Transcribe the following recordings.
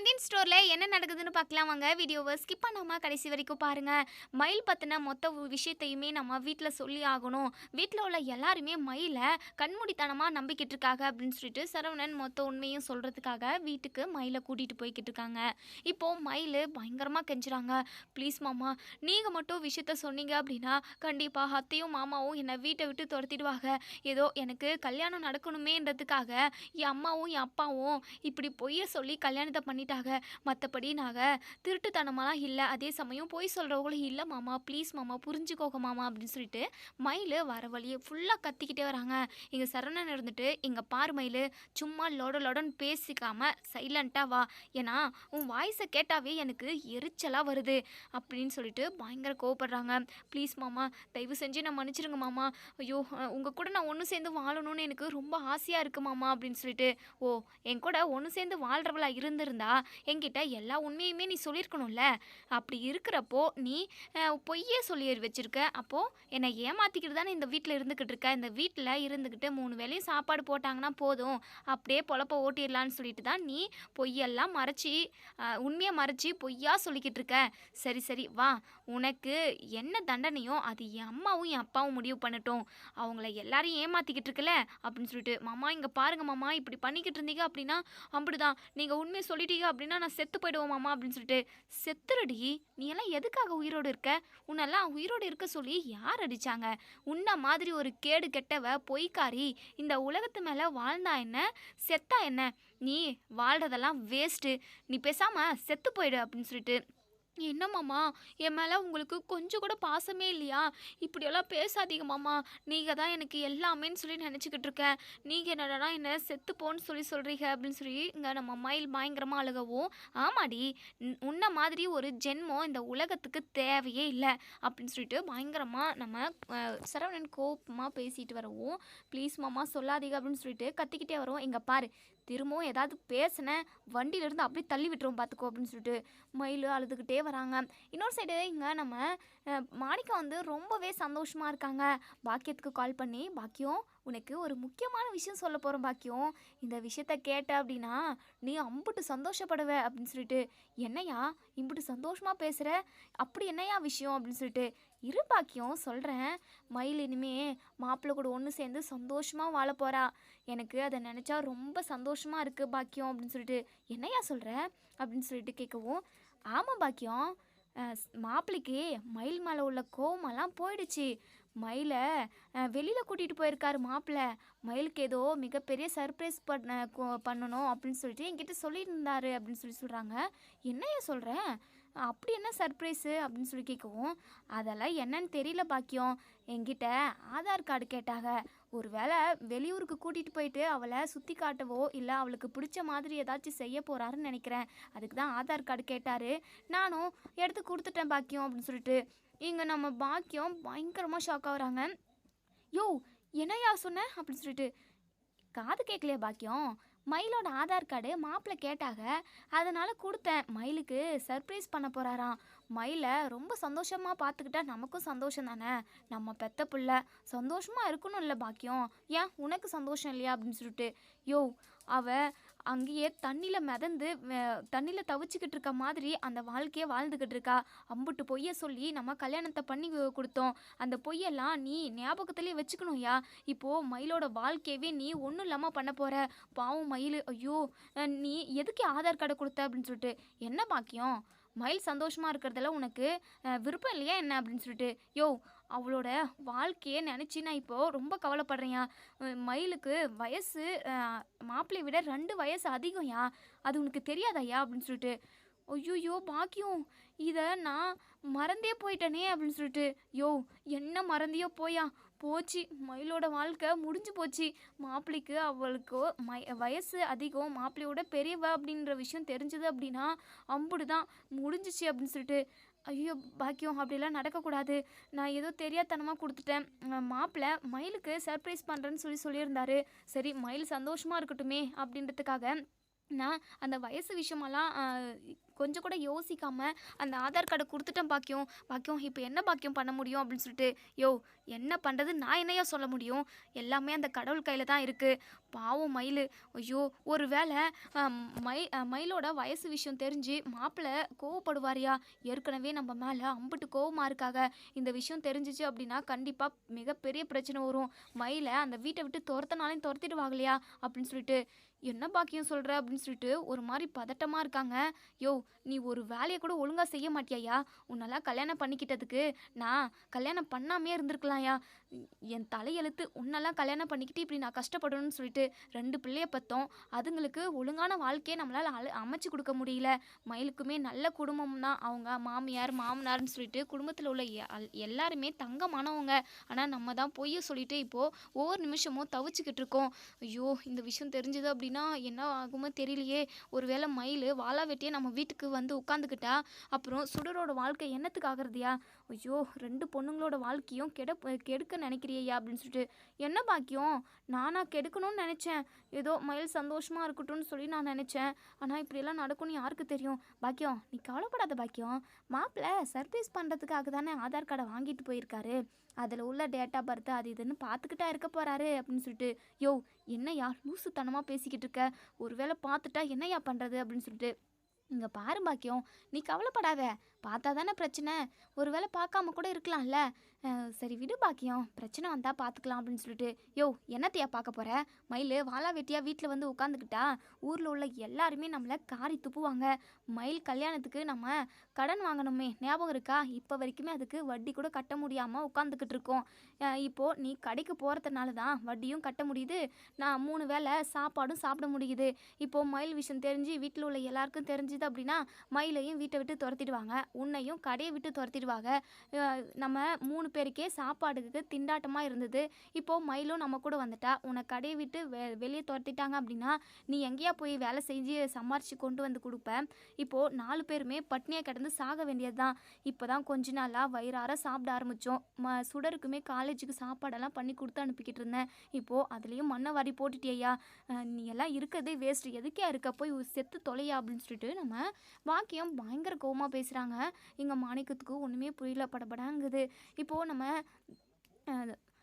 Content ஸ்டோரில் என்ன நடக்குதுன்னு பார்க்கலாம் வாங்க. வீடியோவை ஸ்கிப் பண்ணாமல் கடைசி வரைக்கும் பாருங்கள் மயில் பற்றின மொத்த விஷயத்தையுமே நம்ம வீட்டில் சொல்லி ஆகணும். வீட்டில் உள்ள எல்லாருமே மயிலை கண்மூடித்தனமாக நம்பிக்கிட்டு இருக்காங்க அப்படின்னு சொல்லிட்டு சரவணன் மொத்த உண்மையும் சொல்கிறதுக்காக வீட்டுக்கு மயிலை கூட்டிகிட்டு போய்கிட்டு இருக்காங்க. இப்போது மயில் பயங்கரமாக கெஞ்சுறாங்க. ப்ளீஸ் மாமா நீங்கள் மட்டும் விஷயத்த சொன்னீங்க அப்படின்னா கண்டிப்பாக அத்தையும் மாமாவும் என்னை வீட்டை விட்டு துரத்திடுவாங்க. ஏதோ எனக்கு கல்யாணம் நடக்கணுமேன்றதுக்காக என் அம்மாவும் என் அப்பாவும் இப்படி பொய்ய சொல்லி கல்யாணத்தை பண்ணிட்டாங்க மற்றபடி நாங்கள் திருட்டுத்தனமாலாம் இல்லை. அதே சமயம் போய் சொல்கிறவங்களும் இல்லை மாமா. ப்ளீஸ் மாமா புரிஞ்சுக்கோங்க மாமா அப்படின்னு சொல்லிட்டு மயில் வர வழியை ஃபுல்லாக கத்திக்கிட்டே வராங்க. இங்கே சரவணன் இருந்துட்டு இங்கே பாரு மயில் சும்மா லொட லொடன்னு பேசிக்காமல் சைலண்ட்டாக வா. ஏன்னா உன் வாய்ஸை கேட்டாவே எனக்கு எரிச்சலாக வருது. அப்படின்னு சொல்லிட்டு பயங்கர கோவப்படுறாங்க. ப்ளீஸ் மாமா தயவு செஞ்சு நான் மன்னிச்சிருங்க மாமா. ஐயோ உங்கள் கூட நான் ஒன்று சேர்ந்து வாழணும்னு எனக்கு ரொம்ப ஆசையாக இருக்கு மாமா. அப்படின்னு சொல்லிட்டு ஓ என் கூட ஒன்று சேர்ந்து வாழ்கிறவளா இருந்திருந்தா என்கிட்ட எல்லா உண்மையுமே நீ சொல்லியிருக்கணும்ல? அப்படி இருக்கிறப்போ நீ பொய்யே சொல்லி வச்சுருக்க. அப்போது என்னை ஏமாற்றிக்கிட்டு தானே இந்த வீட்டில் இருந்துக்கிட்டு இருக்க? இந்த வீட்டில் இருந்துக்கிட்டு மூணு வேளையும் சாப்பாடு போட்டாங்கன்னா போதும். அப்படியே பொழப்ப ஓட்டிடலான்னு சொல்லிட்டு தான் நீ பொய்யெல்லாம் மறைச்சி உண்மையை மறைச்சி பொய்யா சொல்லிக்கிட்டு இருக்க. சரி சரி வா. உனக்கு என்ன தண்டனையோ அது என் அம்மாவும் என் அப்பாவும் முடிவு பண்ணட்டும். அவங்கள எல்லாரையும் ஏமாற்றிக்கிட்டு இருக்கல? அப்படின்னு சொல்லிட்டு மாமா இங்கே பாருங்க மாமா இப்படி பண்ணிக்கிட்டு இருந்தீங்க அப்படின்னா அப்படிதான். நீங்கள் உண்மையை சொல்லிட்டீங்க அப்படின்னா நான் செத்து போயிடுவோமாம்மா அப்படின்னு சொல்லிட்டு செத்துருடி நீ எல்லாம் எதுக்காக உயிரோடு இருக்க? உன்னெல்லாம் உயிரோடு இருக்க சொல்லி யார் அடிச்சாங்க? உன்ன மாதிரி ஒரு கேடு கெட்டவ பொய்க்காரி இந்த உலகத்து மேலே வாழ்ந்தா என்ன? செத்தா என்ன? நீ வாழ்கிறதெல்லாம் வேஸ்ட்டு நீ பேசாமல் செத்து போயிடு அப்படின்னு சொல்லிட்டு என்ன மாமா? என் மேலே உங்களுக்கு கொஞ்சம் கூட பாசமே இல்லையா? இப்படியெல்லாம் பேசாதீங்க மாமா. நீங்கள் தான் எனக்கு எல்லாமேன்னு சொல்லி நினச்சிக்கிட்டு இருக்கேன். நீங்கள் என்னடா என்ன செத்துப்போன்னு சொல்லி சொல்கிறீங்க அப்படின்னு சொல்லி இங்கே நம்ம மயில் பயங்கரமாக அழுகவும். ஆமாடி. உன்ன மாதிரி ஒரு ஜென்மம் இந்த உலகத்துக்கு தேவையே இல்லை அப்படின்னு சொல்லிட்டு பயங்கரமாக நம்ம சரவணன் கோபமாக பேசிட்டு வரவும். ப்ளீஸ் மாமா சொல்லாதீங்க அப்படின்னு சொல்லிட்டு கத்திக்கிட்டே வரோம் இங்கே பாரு. திரும்பவும் ஏதாவது பேசினேன் வண்டியிலேருந்து அப்படியே தள்ளி விட்டுரும் பார்த்துக்கோ அப்படின்னு சொல்லிட்டு மயில் அழுதுகிட்டே வராங்க. இன்னொரு சைடு இங்கே நம்ம மாணிக்கம் மாணிக்கா வந்து ரொம்பவே சந்தோஷமாக இருக்காங்க. பாக்கியத்துக்கு கால் பண்ணி பாக்கியம் உனக்கு ஒரு முக்கியமான விஷயம் சொல்ல போகிறோம் பாக்கியம். இந்த விஷயத்த கேட்ட அப்படின்னா நீ அம்புட்டு சந்தோஷப்படுவ அப்படின்னு சொல்லிட்டு என்னையா இம்புட்டு சந்தோஷமாக பேசுகிற அப்படி என்னையா விஷயம்? அப்படின்னு சொல்லிட்டு இரு பாக்கியம் சொல்கிறேன் மயில் இனிமே மாப்பிள்ளை கூட ஒன்று சேர்ந்து சந்தோஷமாக வாழ போகிறா எனக்கு அதை நினச்சா ரொம்ப சந்தோஷமாக இருக்குது பாக்கியம் அப்படின்னு சொல்லிட்டு என்னையா சொல்கிற அப்படின்னு சொல்லிட்டு கேட்கவும் ஆமாம் பாக்கியம். மாப்பிள்ளைக்கு மயில் மேலே உள்ள கோவமெல்லாம் போயிடுச்சு. மயிலை வெளியில் கூட்டிகிட்டு போயிருக்காரு மாப்பிள்ளை மயிலுக்கு ஏதோ மிகப்பெரிய சர்ப்ரைஸ் பண்ண கொ- பண்ணணும் அப்படின்னு சொல்லிட்டு என்கிட்ட சொல்லியிருந்தாரு அப்படின்னு சொல்லி சொல்கிறாங்க என்னையா சொல்கிறேன் அப்படி என்ன சர்ப்ரைஸு அப்படின்னு சொல்லி கேட்கவும் அதெல்லாம் என்னன்னு தெரியல பாக்கியம். என்கிட்ட ஆதார் கார்டு கேட்டாங்க. ஒருவேளை வெளியூருக்கு கூட்டிகிட்டு போயிட்டு அவளை சுற்றி காட்டவோ இல்லை அவளுக்கு பிடிச்ச மாதிரி ஏதாச்சும் செய்ய போகிறாருன்னு நினைக்கிறேன். அதுக்கு தான் ஆதார் கார்டு கேட்டார். நானும் எடுத்து கொடுத்துட்டேன் பாக்கியம் அப்படின்னு சொல்லிட்டு. இங்கே நம்ம பாக்கியம் பயங்கரமாக ஷாக் ஆகுறாங்க. யோ என்னையா சொன்னேன் அப்படின்னு சொல்லிட்டு. காது கேட்கலையா பாக்கியம்? மயிலோட ஆதார் கார்டு மாப்பிள்ளை கேட்டாக அதனால் கொடுத்தேன். மயிலுக்கு சர்ப்ரைஸ் பண்ண போகிறாராம் மயிலை ரொம்ப சந்தோஷமாக பார்த்துக்கிட்டா நமக்கும் சந்தோஷம் தானே? நம்ம பெத்த பிள்ளை சந்தோஷமாக இருக்கணும் இல்லை பாக்கியம். ஏன் உனக்கு சந்தோஷம் இல்லையா அப்படின்னு சொல்லிட்டு. யோ அவ அங்கேயே தண்ணியில் மிதந்து தண்ணியில் தவிச்சுக்கிட்டு இருக்க மாதிரி அந்த வாழ்க்கையை வாழ்ந்துக்கிட்டு இருக்கா. அம்புட்டு பொய்யை சொல்லி நம்ம கல்யாணத்தை பண்ணி கொடுத்தோம். அந்த பொய்யெல்லாம் நீ ஞாபகத்திலே வச்சுக்கணும்யா இப்போது மயிலோட வாழ்க்கையவே நீ ஒன்றும் இல்லாமல் பண்ண போகிற பாவம் மயில் ஐயோ நீ எதுக்கு ஆதார் கார்டை கொடுத்த அப்படின்னு சொல்லிட்டு. என்ன பாக்கியம்? மயில் சந்தோஷமாக இருக்கிறதுல உனக்கு விருப்பம் இல்லையா என்ன அப்படின்னு சொல்லிட்டு? யோ அவளோட வாழ்க்கையை நினச்சி நான் இப்போது ரொம்ப கவலைப்படுறேன்யா. மயிலுக்கு வயசு அஹ், விட ரெண்டு வயசு அதிகம்யா. அது உனக்கு தெரியாதாயா அப்படின்னு சொல்லிட்டு. ஐயோயோ பாக்கியம். இதை நான் மறந்தே போயிட்டேனே அப்படின்னு சொல்லிட்டு. யோ என்ன மறந்தியோ போயா. போச்சு. மயிலோட வாழ்க்கை முடிஞ்சு போச்சு. மாப்பிள்ளைக்கு அவளுக்கு மை வயசு அதிகம். மாப்பிள்ளையோட பெரியவ அப்படின்ற விஷயம் தெரிஞ்சது அப்படின்னா அம்புடு தான் முடிஞ்சிச்சு அப்படின்னு சொல்லிட்டு ஐயோ பாக்கியம் அப்படிலாம் நடக்கக்கூடாது. நான் ஏதோ தெரியாதனமாக கொடுத்துட்டேன். மாப்பிள்ளை மயிலுக்கு சர்ப்ரைஸ் பண்ணுறேன்னு சொல்லி சொல்லியிருந்தாரு. சரி மயில் சந்தோஷமாக இருக்கட்டுமே அப்படின்றதுக்காக நான் அந்த வயசு விஷயமெல்லாம் கொஞ்சம் கூட யோசிக்காமல் அந்த ஆதார் கார்டை கொடுத்துட்டேன் பாக்கியம் பாக்கியம் இப்போ என்ன பாக்கியம் பண்ண முடியும் அப்படின்னு சொல்லிட்டு யோ என்ன பண்ணுறது நான் என்னையா சொல்ல முடியும்? எல்லாமே அந்த கடவுள் கையில் தான் இருக்குது பாவம் மயில். ஐயோ ஒரு வேளை மை மயிலோட வயசு விஷயம் தெரிஞ்சு மாப்பிள்ளை கோவப்படுவாரியா? ஏற்கனவே நம்ம மேலே அம்பிட்டு கோவமாக இருக்காக. இந்த விஷயம் தெரிஞ்சிச்சு அப்படின்னா கண்டிப்பாக மிகப்பெரிய பிரச்சனை வரும். மயிலை அந்த வீட்டை விட்டு துரத்தினாலையும் துரத்திடுவாங்களையா? அப்படின்னு சொல்லிட்டு என்ன பாக்கியம் சொல்கிற அப்படின்னு சொல்லிட்டு ஒரு மாதிரி பதட்டமாக இருக்காங்க. யோ நீ ஒரு வேலையை கூட ஒழுங்காக செய்ய மாட்டியாயா உன்னெல்லாம் கல்யாணம் பண்ணிக்கிட்டதுக்கு நான் கல்யாணம் பண்ணாமே இருந்திருக்கலாம்யா. என் தலையெழுத்து உன்னெல்லாம் கல்யாணம் பண்ணிக்கிட்டு இப்படி நான் கஷ்டப்படணும்னு சொல்லிட்டு ரெண்டு பிள்ளைய பார்த்தோம் அதுங்களுக்கு ஒழுங்கான வாழ்க்கையை நம்மளால் அழ அமைச்சு கொடுக்க முடியல. மயிலுக்குமே நல்ல குடும்பம் தான் அவங்க மாமியார் மாமனார்னு சொல்லிட்டு குடும்பத்தில் உள்ள அல்- எல்லாருமே தங்கமானவங்க. ஆனால் நம்ம தான் பொய்ய சொல்லிட்டு இப்போது ஒவ்வொரு நிமிஷமும் தவிச்சுக்கிட்டு இருக்கோம். ஐயோ இந்த விஷயம் தெரிஞ்சது அப்படின்னா என்ன ஆகுமோ தெரியலையே. ஒருவேளை மயில் வாழா வெட்டியே நம்ம வீட்டுக்கு வந்து உட்காந்துக்கிட்டா அப்புறம் சுடரோட வாழ்க்கை என்னத்துக்கு ஆகிறதுயா? ஐயோ ரெண்டு பொண்ணுங்களோட வாழ்க்கையும் கெட கெடுக்க நினைக்கிறியா அப்படின்னு சொல்லிட்டு என்ன பாக்கியம்? நானா கெடுக்கணும்னு நினச்சேன். ஏதோ மயில் சந்தோஷமாக இருக்கட்டும்னு சொல்லி நான் நினச்சேன். ஆனால் இப்படியெல்லாம் நடக்கும்னு யாருக்கு தெரியும்? பாக்கியம் நீ கவலைப்படாத பாக்கியம். மாப்பிள்ளை சர்ப்ரைஸ் பண்ணுறதுக்காக தானே ஆதார் கார்டை வாங்கிட்டு போயிருக்காரு. அதில் உள்ள டேட்டா பர்த் அது இதுன்னு பார்த்துக்கிட்டா இருக்க போகிறாரு அப்படின்னு சொல்லிட்டு யோ என்னையா லூசுத்தனமாக பேசிக்கிட்டு இருக்க? ஒருவேளை பார்த்துட்டா என்னையா பண்ணுறது அப்படின்னு சொல்லிட்டு இங்கே பாரு பாக்கியம் நீ கவலைப்படாத. பார்த்தா தானே பிரச்சனை? ஒருவேளை பார்க்காம கூட இருக்கலாம்ல. சரி விடு பாக்கியம். பிரச்சனை வந்தால் பார்த்துக்கலாம் அப்படின்னு சொல்லிட்டு யோ என்னத்தையா பார்க்க போகிற மயில் வாழா வெட்டியாக வீட்டில் வந்து உட்காந்துக்கிட்டா ஊரில் உள்ள எல்லாருமே நம்மளை காரி துப்புவாங்க. மயில் கல்யாணத்துக்கு நம்ம கடன் வாங்கணுமே. ஞாபகம் இருக்கா? இப்போ வரைக்குமே அதுக்கு வட்டி கூட கட்ட முடியாமல் உட்காந்துக்கிட்டு இருக்கோம். இப்போது நீ கடைக்கு போகிறதுனால தான் வட்டியும் கட்ட முடியுது. நான் மூணு வேளை சாப்பாடும் சாப்பிட முடியுது. இப்போது மயில் விஷயம் தெரிஞ்சு வீட்டில் உள்ள எல்லாருக்கும் தெரிஞ்சுது அப்படின்னா மயிலையும் வீட்டை விட்டு துரத்திடுவாங்க. உன்னையும் கடையை விட்டு துரத்திடுவாங்க. நம்ம மூணு பேருக்கே சாப்பாடுக்கு திண்டாட்டமாக இருந்தது. இப்போது மயிலும் நம்ம கூட வந்துட்டா. உன்னை கடையை விட்டு வெ வெளியே துரத்திட்டாங்க அப்படின்னா நீ எங்கேயா போய் வேலை செஞ்சு சம்பாரித்து கொண்டு வந்து கொடுப்ப? இப்போது நாலு பேருமே பட்னியாக கிடந்து சாக வேண்டியது தான் இப்போ தான் கொஞ்ச நாளாக வயிறார சாப்பிட ஆரம்பித்தோம் ம சுடருக்குமே காலேஜுக்கு சாப்பாடெல்லாம் பண்ணி கொடுத்து அனுப்பிக்கிட்டு இருந்தேன். இப்போது அதுலேயும் மண்ணை வாரி போட்டுட்டியா நீ எல்லாம் இருக்கிறதே வேஸ்ட்டு எதுக்கே இருக்க போய் செத்து தொலையா அப்படின்னு சொல்லிட்டு நம்ம வாக்கியம் பயங்கர கோவமாக பேசுகிறாங்க எங்கள் மாணிக்கத்துக்கு ஒன்றுமே புரியல படபடாங்குது. இப்போது நம்ம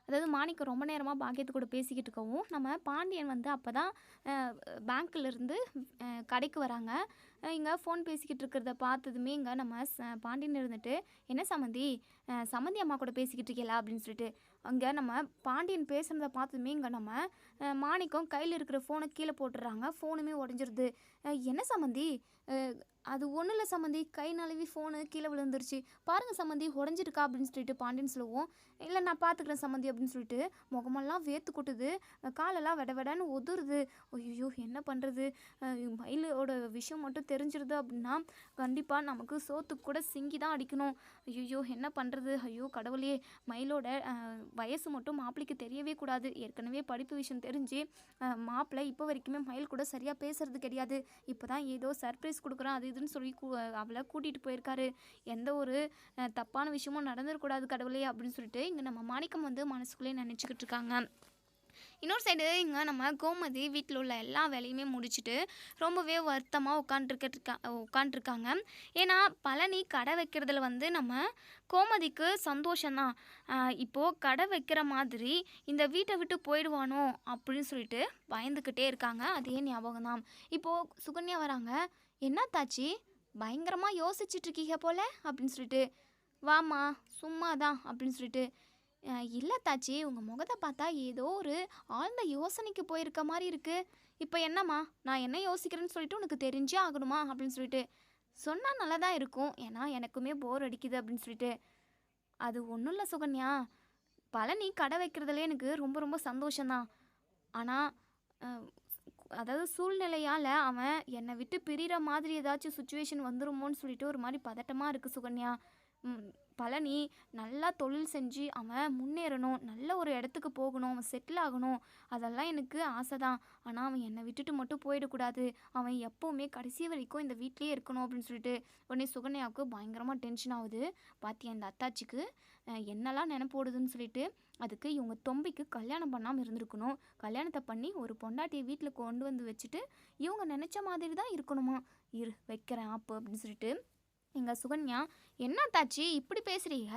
அதாவது மாணிக்கம் ரொம்ப நேரமாக பாக்கியத்து கூட பேசிக்கிட்டு இருக்கவும் நம்ம பாண்டியன் வந்து அப்போ தான் பேங்க்லேருந்து கடைக்கு வராங்க. இங்கே ஃபோன் பேசிக்கிட்டு இருக்கிறத பார்த்ததுமே இங்கே நம்ம ச- பாண்டியன் இருந்துட்டு என்ன சம்மந்தி சம்மந்தி அம்மா கூட பேசிக்கிட்டு இருக்கீங்களா அப்படின்னு சொல்லிட்டு அங்கே நம்ம பாண்டியன் பேசுனதை பார்த்ததுமே இங்கே நம்ம மாணிக்கம் கையில் இருக்கிற ஃபோனை கீழே போட்டுடுறாங்க ஃபோனுமே உடஞ்சிருது. என்ன சம்மந்தி அது ஒன்றும் இல்லை சம்மந்தி கை நழுவி ஃபோனு கீழே விழுந்துருச்சு. பாருங்க சம்மந்தி உடஞ்சிருக்கா? அப்படின்னு சொல்லிட்டு பாண்டியன் சொல்லுவோம். இல்லை நான் பார்த்துக்கிறேன் சம்மந்தி அப்படின்னு சொல்லிட்டு முகமெல்லாம் வேர்த்து கொட்டுது. காலெல்லாம் வெட விடன்னு ஒதுருது ஐயோ என்ன பண்ணுறது மயிலோட விஷயம் மட்டும் தெரிஞ்சிருது அப்படின்னா கண்டிப்பாக நமக்கு சோத்து கூட சிங்கி தான் அடிக்கணும். ஐயோ என்ன பண்ணுறது ஐயோ கடவுளே. மயிலோட வயசு மட்டும் மாப்பிளைக்கு தெரியவே கூடாது. ஏற்கனவே படிப்பு விஷயம் தெரிஞ்சு மாப்பிள்ளை இப்போ வரைக்குமே மயில் கூட சரியாக பேசுறது கிடையாது. இப்போ தான் ஏதோ சர்ப்ரைஸ் கொடுக்குறான் அது இதுன்னு சொல்லி கூ- அவளை கூட்டிகிட்டு போயிருக்காரு. எந்த ஒரு தப்பான விஷயமும் நடந்துடக்கூடாது கடவுளே அப்படின்னு சொல்லிட்டு இங்கே நம்ம மாணிக்கம் வந்து மனசுக்குள்ளே நினச்சிக்கிட்டு இருக்காங்க. இன்னொரு சைடு இங்கே நம்ம கோமதி வீட்டில் உள்ள எல்லா வேலையுமே முடிச்சுட்டு ரொம்பவே வருத்தமாக உட்காண்ட்ருக்கா உட்காண்ட்ருக்காங்க ஏன்னா பழனி கடை வைக்கிறதுல வந்து நம்ம கோமதிக்கு சந்தோஷம்தான். இப்போது கடை வைக்கிற மாதிரி இந்த வீட்டை விட்டு போயிடுவானோ அப்படின்னு சொல்லிட்டு பயந்துக்கிட்டே இருக்காங்க. அதே ஞாபகம் தான் இப்போது சுகன்யா வராங்க. என்ன தாச்சி பயங்கரமாக யோசிச்சுட்டு இருக்கீங்க போல அப்படின்னு சொல்லிட்டு. வாம்மா சும்மா தான் அப்படின்னு சொல்லிட்டு. இல்லை தாச்சி உங்கள் முகத்தை பார்த்தா ஏதோ ஒரு ஆழ்ந்த யோசனைக்கு போயிருக்க மாதிரி இருக்குது இப்போ என்னம்மா நான் என்ன யோசிக்கிறேன்னு சொல்லிட்டு உனக்கு தெரிஞ்சே ஆகணுமா அப்படின்னு சொல்லிட்டு. சொன்னால் நல்லா தான் இருக்கும் ஏன்னா எனக்குமே போர் அடிக்குது அப்படின்னு சொல்லிட்டு. அது ஒன்றும் இல்லை சுகன்யா. பழனி கடை வைக்கிறதுல எனக்கு ரொம்ப ரொம்ப சந்தோஷம்தான். ஆனால் அதாவது சூழ்நிலையால் அவன் என்னை விட்டு பிரிகிற மாதிரி ஏதாச்சும் சுச்சுவேஷன் வந்துருமோன்னு சொல்லிட்டு ஒரு மாதிரி பதட்டமாக இருக்குது சுகன்யா. பழனி நல்லா தொழில் செஞ்சு அவன் முன்னேறணும் நல்ல ஒரு இடத்துக்கு போகணும் அவன் செட்டில் ஆகணும். அதெல்லாம் எனக்கு ஆசை தான் ஆனால் அவன் என்னை விட்டுட்டு மட்டும் போயிடக்கூடாது. அவன் எப்போவுமே கடைசி வரைக்கும் இந்த வீட்லேயே இருக்கணும் அப்படின்னு சொல்லிட்டு உடனே சுகன்யாவுக்கு பயங்கரமாக டென்ஷன் ஆகுது. பாத்தியா இந்த அத்தாச்சிக்கு? என்னெல்லாம் நினைப்போடுதுன்னு சொல்லிட்டு அதுக்கு இவங்க தொம்பிக்கு கல்யாணம் பண்ணாமல் இருந்திருக்கணும். கல்யாணத்தை பண்ணி ஒரு பொண்டாட்டியை வீட்டில் கொண்டு வந்து வச்சுட்டு இவங்க நினச்ச மாதிரி தான் இருக்கணுமா? இரு வைக்கிறேன் ஆப்பு அப்படின்னு சொல்லிட்டு எங்கள் சுகன்யா என்ன தாச்சி இப்படி பேசுகிறீங்க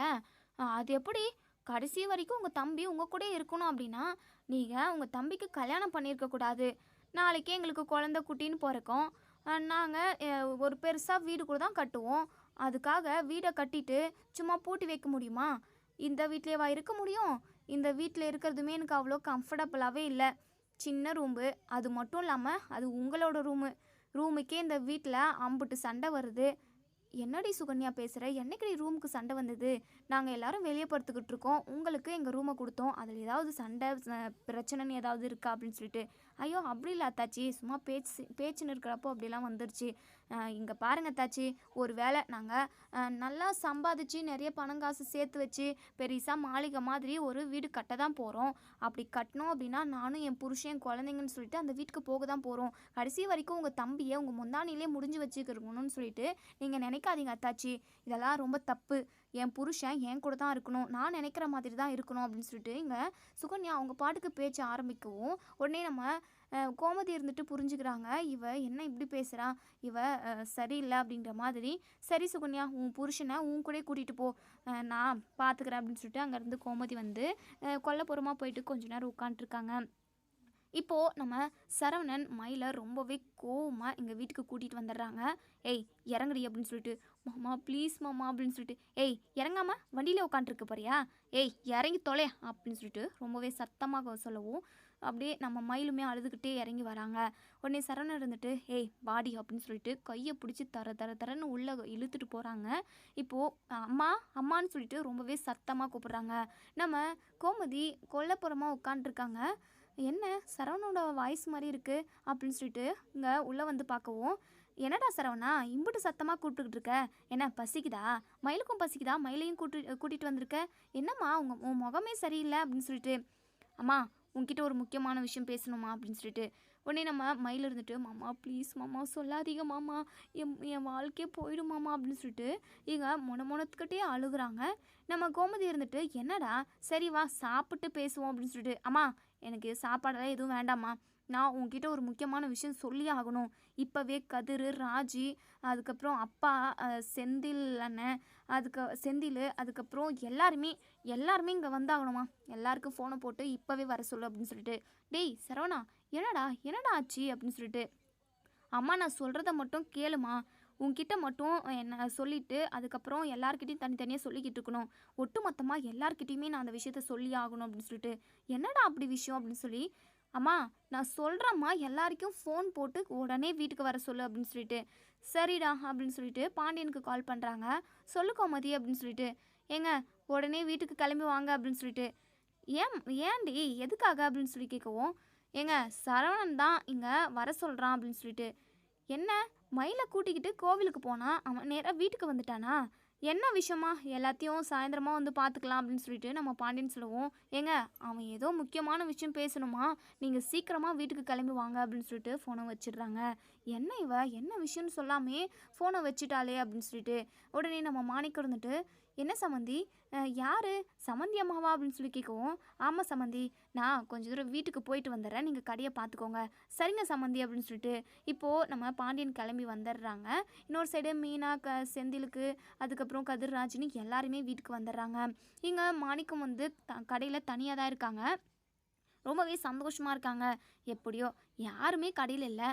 அது எப்படி? கடைசி வரைக்கும் உங்கள் தம்பி உங்கள் கூட இருக்கணும் அப்படின்னா நீங்கள் உங்கள் தம்பிக்கு கல்யாணம் பண்ணியிருக்கக்கூடாது நாளைக்கே எங்களுக்கு குழந்த குட்டின்னு பிறக்கும். நாங்கள் ஒரு பெருசாக வீடு கூட தான் கட்டுவோம். அதுக்காக வீடை கட்டிட்டு சும்மா பூட்டி வைக்க முடியுமா? இந்த வீட்லேயேவா இருக்க முடியும்? இந்த வீட்டில் இருக்கிறதுமே எனக்கு அவ்வளோ கம்ஃபர்டபுளாகவே இல்லை. சின்ன ரூம்பு அது மட்டும் இல்லாமல் அது உங்களோட ரூமு. ரூமுக்கே இந்த வீட்டில் அம்புட்டு சண்டை வருது. என்னடி சுகன்யா பேசுகிற என்னைக்கடி ரூமுக்கு சண்டை வந்தது? நாங்கள் எல்லாரும் வெளியே படுத்துக்கிட்டு இருக்கோம். உங்களுக்கு எங்கள் ரூமை கொடுத்தோம். அதில் ஏதாவது சண்டை பிரச்சனைன்னு ஏதாவது இருக்கா அப்படின்னு சொல்லிட்டு ஐயோ அப்படி இல்லை அத்தாச்சி. சும்மா பேச்சு பேச்சுன்னு இருக்கிறப்போ அப்படிலாம் வந்துருச்சு. இங்கே பாருங்கள் தாச்சி ஒரு வேளை நாங்கள் நல்லா சம்பாதிச்சு நிறைய பணம் காசு சேர்த்து வச்சு பெருசாக மாளிகை மாதிரி ஒரு வீடு கட்ட தான் போகிறோம் அப்படி கட்டினோம் அப்படின்னா நானும் என் புருஷன் குழந்தைங்கன்னு சொல்லிட்டு அந்த வீட்டுக்கு போக தான் போகிறோம் கடைசி வரைக்கும் உங்கள் தம்பியை உங்கள் முந்தானிலே முடிஞ்சு வச்சுக்கிறணும்னு சொல்லிட்டு நீங்கள் நினைக்காதீங்க அத்தாச்சி. இதெல்லாம் ரொம்ப தப்பு. என் புருஷன் என் கூட தான் இருக்கணும் நான் நினைக்கிற மாதிரி தான் இருக்கணும் அப்படின்னு சொல்லிட்டு இங்கே சுகன்யா அவங்க பாட்டுக்கு பேச்சு ஆரம்பிக்கவும் உடனே நம்ம கோமதி இருந்துட்டு புரிஞ்சுக்கிறாங்க இவ என்ன இப்படி பேசுகிறா இவ சரியில்லை அப்படின்ற மாதிரி சரி சுகன்யா உன் புருஷனை உன் கூட கூட்டிகிட்டு போ. நான் பார்த்துக்கிறேன் அப்படின்னு சொல்லிட்டு அங்கேருந்து கோமதி வந்து கொல்லப்புறமாக போயிட்டு கொஞ்ச நேரம் உட்காந்துருக்காங்க இப்போது நம்ம சரவணன் மயிலை ரொம்பவே கோவமாக எங்கள் வீட்டுக்கு கூட்டிகிட்டு வந்துடுறாங்க. ஏய் இறங்குடி அப்படின்னு சொல்லிட்டு மாமா ப்ளீஸ் மாமா அப்படின்னு சொல்லிட்டு ஏய் இறங்காமல் வண்டியில் உட்காந்துருக்க போறியா? ஏய் இறங்கி தொலை அப்படின்னு சொல்லிட்டு ரொம்பவே சத்தமாக சொல்லவும் அப்படியே நம்ம மயிலுமே அழுதுகிட்டே இறங்கி வராங்க. உடனே சரவணன் இருந்துட்டு ஏய் பாடி அப்படின்னு சொல்லிட்டு கையை பிடிச்சி தர தர தரன்னு உள்ளே இழுத்துட்டு போகிறாங்க இப்போது அம்மா அம்மான்னு சொல்லிட்டு ரொம்பவே சத்தமாக கூப்பிட்றாங்க. நம்ம கோமதி கொல்லப்புறமாக உட்காண்ட்ருக்காங்க என்ன சரவணோட வாய்ஸ் மாதிரி இருக்குது அப்படின்னு சொல்லிட்டு இங்கே உள்ளே வந்து பார்க்கவும் என்னடா சரவணா இம்புட்டு சத்தமாக கூப்பிட்டுக்கிட்டு இருக்க? என்ன பசிக்குதா? மயிலுக்கும் பசிக்குதா? மயிலையும் கூட்டு கூட்டிகிட்டு வந்திருக்க? என்னம்மா உங்கள் உன் முகமே சரியில்லை அப்படின்னு சொல்லிட்டு. அம்மா உன்கிட்ட ஒரு முக்கியமான விஷயம் பேசணுமா அப்படின்னு சொல்லிட்டு. உடனே நம்ம மயில் இருந்துட்டு மாமா ப்ளீஸ் மாமா சொல்லாதீங்க மாமா. என் என் வாழ்க்கையே போயிடும் மாமா அப்படின்னு சொல்லிட்டு இங்கே முன முனத்துக்கிட்டே அழுகுறாங்க. நம்ம கோமதி இருந்துட்டு என்னடா? சரி வா சாப்பிட்டு பேசுவோம் அப்படின்னு சொல்லிட்டு. அம்மா எனக்கு சாப்பாடெல்லாம் எதுவும் வேண்டாம்மா. நான் உங்ககிட்ட ஒரு முக்கியமான விஷயம் சொல்லி ஆகணும். இப்போவே கதிர் ராஜி அதுக்கப்புறம் அப்பா செந்தில் அண்ணன் அதுக்கு செந்தில் அதுக்கப்புறம் எல்லாருமே எல்லாருமே இங்கே வந்தாகணுமா? எல்லாருக்கும் ஃபோனை போட்டு இப்போவே வர சொல்லு அப்படின்னு சொல்லிட்டு. டேய் சரவணா என்னடா என்னடா ஆச்சு அப்படின்னு சொல்லிட்டு. அம்மா நான் சொல்கிறத மட்டும் கேளுமா? உங்ககிட்ட மட்டும் என்ன சொல்லிவிட்டு அதுக்கப்புறம் எல்லாருக்கிட்டையும் தனித்தனியாக சொல்லிக்கிட்டு இருக்கணும். ஒட்டு மொத்தமாக எல்லார்கிட்டயுமே நான் அந்த விஷயத்த சொல்லி ஆகணும் அப்படின்னு சொல்லிட்டு. என்னடா அப்படி விஷயம் அப்படின்னு சொல்லி அம்மா நான் சொல்கிறேம்மா எல்லாருக்கும் ஃபோன் போட்டு உடனே வீட்டுக்கு வர சொல்லு அப்படின்னு சொல்லிட்டு. சரிடா அப்படின்னு சொல்லிட்டு பாண்டியனுக்கு கால் பண்ணுறாங்க சொல்லு கோமதி அப்படின்னு சொல்லிட்டு. ஏங்க உடனே வீட்டுக்கு கிளம்பி வாங்க அப்படின்னு சொல்லிட்டு. ஏன் ஏன்டி எதுக்காக அப்படின்னு சொல்லி கேட்கவும் ஏங்க சரவணன் தான் இங்கே வர சொல்கிறான் அப்படின்னு சொல்லிட்டு. என்ன மயிலை கூட்டிக்கிட்டு கோவிலுக்கு போனால் அவன் நேராக வீட்டுக்கு வந்துட்டானா? என்ன விஷயமா? எல்லாத்தையும் சாயந்தரமாக வந்து பார்த்துக்கலாம் அப்படின்னு சொல்லிட்டு நம்ம பாண்டியன் சொல்லுவோம். ஏங்க அவன் ஏதோ முக்கியமான விஷயம் பேசணுமா? நீங்கள் சீக்கிரமாக வீட்டுக்கு கிளம்பி வாங்க அப்படின்னு சொல்லிட்டு ஃபோனை வச்சிடுறாங்க. என்ன இவ? என்ன விஷயம்னு சொல்லாமே ஃபோனை வச்சுட்டாலே அப்படின்னு சொல்லிட்டு உடனே நம்ம மாணிக்கம் இருந்துட்டு என்ன சம்மந்தி யார் யாரு? சம்மந்தி அம்மாவா? அப்படின்னு சொல்லி கேட்கவும் ஆமாம் சம்மந்தி நான் கொஞ்ச தூரம் வீட்டுக்கு போயிட்டு வந்துடுறேன். நீங்கள் கடையை பார்த்துக்கோங்க. சரிங்க சம்மந்தி அப்படின்னு சொல்லிட்டு இப்போது நம்ம பாண்டியன் கிளம்பி வந்துடுறாங்க. இன்னொரு சைடு மீனா க செந்திலுக்கு அதுக்கப்புறம் கதிர்ராஜினி எல்லாருமே வீட்டுக்கு வந்துடுறாங்க. இங்கே மாணிக்கம் வந்து த கடையில் தனியாக தான் இருக்காங்க. ரொம்பவே சந்தோஷமாக இருக்காங்க. எப்படியோ யாருமே கடையில் இல்லை.